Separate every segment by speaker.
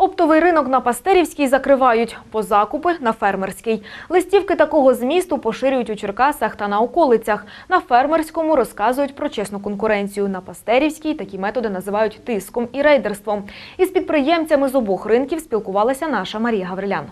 Speaker 1: Оптовий ринок на Пастерівській закривають, по закупи на фермерський. Листівки такого змісту поширюють у Черкасах та на околицях. На фермерському розказують про чесну конкуренцію. На Пастерівській такі методи називають тиском і рейдерством. Із підприємцями з обох ринків спілкувалася наша Марія Гаврилян.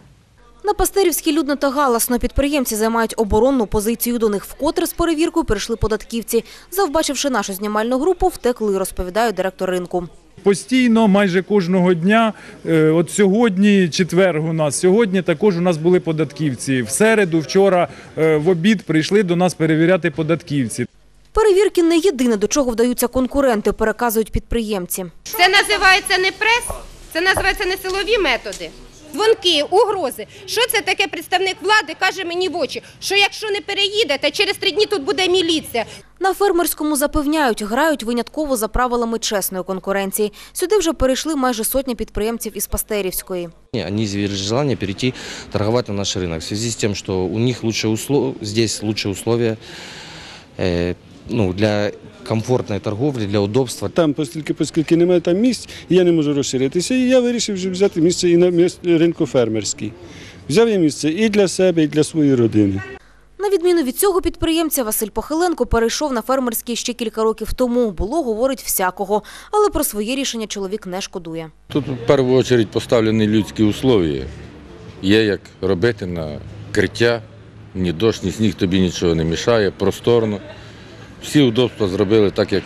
Speaker 2: На Пастерівській людно та галасно підприємці займають оборонну позицію. До них вкотре з перевіркою прийшли податківці. Завбачивши нашу знімальну групу, втекли, розповідає директор ринку.
Speaker 3: Постійно, майже кожного дня. е, От сьогодні, четверг у нас. Сьогодні також у нас були податківці. В середу, вчора е, в обід прийшли до нас перевіряти податківці.
Speaker 2: Перевірки не єдине, до чого вдаються конкуренти, переказують підприємці.
Speaker 4: Це називається не прес, це називається не силові методи Дзвонки, угрози. Що це таке представник влади каже мені в очі? Що якщо не переїдете, через три дні тут буде міліція.
Speaker 2: На фермерському запевняють, грають винятково за правилами чесної конкуренції. Сюди вже перейшли майже сотня підприємців із Пастерівської.
Speaker 5: Они изъявили желание перейти торговать на наш рынок в связи с тем, что у них лучшие условия, здесь лучшие условия э, ну, для комфортной торговли, для удобства.
Speaker 6: Там, оскільки, оскільки немає там місць, я не можу розширитися, і я вирішив вже взяти місце і на ринку фермерський. Взяв я місце і для себе, і для своєї родини.
Speaker 2: На відміну від цього підприємця, Василь Похиленко перейшов на фермерський ще кілька років тому. Було, говорить, всякого. Але про своє рішення чоловік не шкодує.
Speaker 7: Тут в першу чергу поставлені людські условия. Є як робити на криття, ні дощ, ні сніг тобі нічого не мішає, просторно. Всі удобства зробили так, як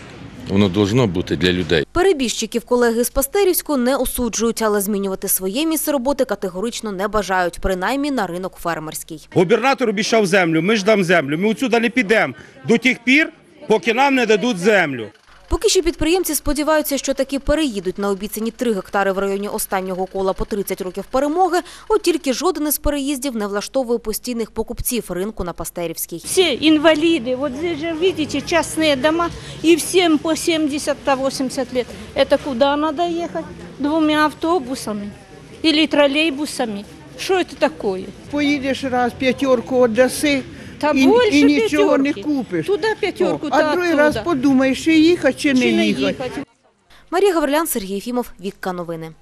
Speaker 7: воно должно бути для людей.
Speaker 2: Перебіжчиків колеги з Пастерівську не осуджують, але змінювати своє місце роботи категорично не бажають, принаймні на ринок фермерський.
Speaker 8: Губернатор обіцяв землю, ми ж дам землю. Ми отсюди не підемо до тих пір, поки нам не дадуть землю.
Speaker 2: Поки що підприємці сподіваються, що таки переїдуть на обіцяні 3 гектари в районі останнього кола по 30 років перемоги, от тільки жоден із переїздів не влаштовує постійних покупців ринку на Пастерівській.
Speaker 9: Все инвалиды, вот здесь же видите частные дома, и всем по 70-80 лет. Это куда надо ехать? Двумя автобусами или троллейбусами? Что это такое?
Speaker 10: Поїдеш раз п'ятерку отдаси
Speaker 9: та
Speaker 10: і,
Speaker 9: більше
Speaker 10: і нічого не купиш.
Speaker 9: Туди п'ятерку,
Speaker 10: О,
Speaker 9: та
Speaker 10: а другий раз подумаєш, чи їхати, чи,
Speaker 9: Чи
Speaker 10: не
Speaker 9: не
Speaker 10: їхати.
Speaker 9: їхати?
Speaker 2: Марія Гаврилян, Сергій Єфімов, Вікка Новини.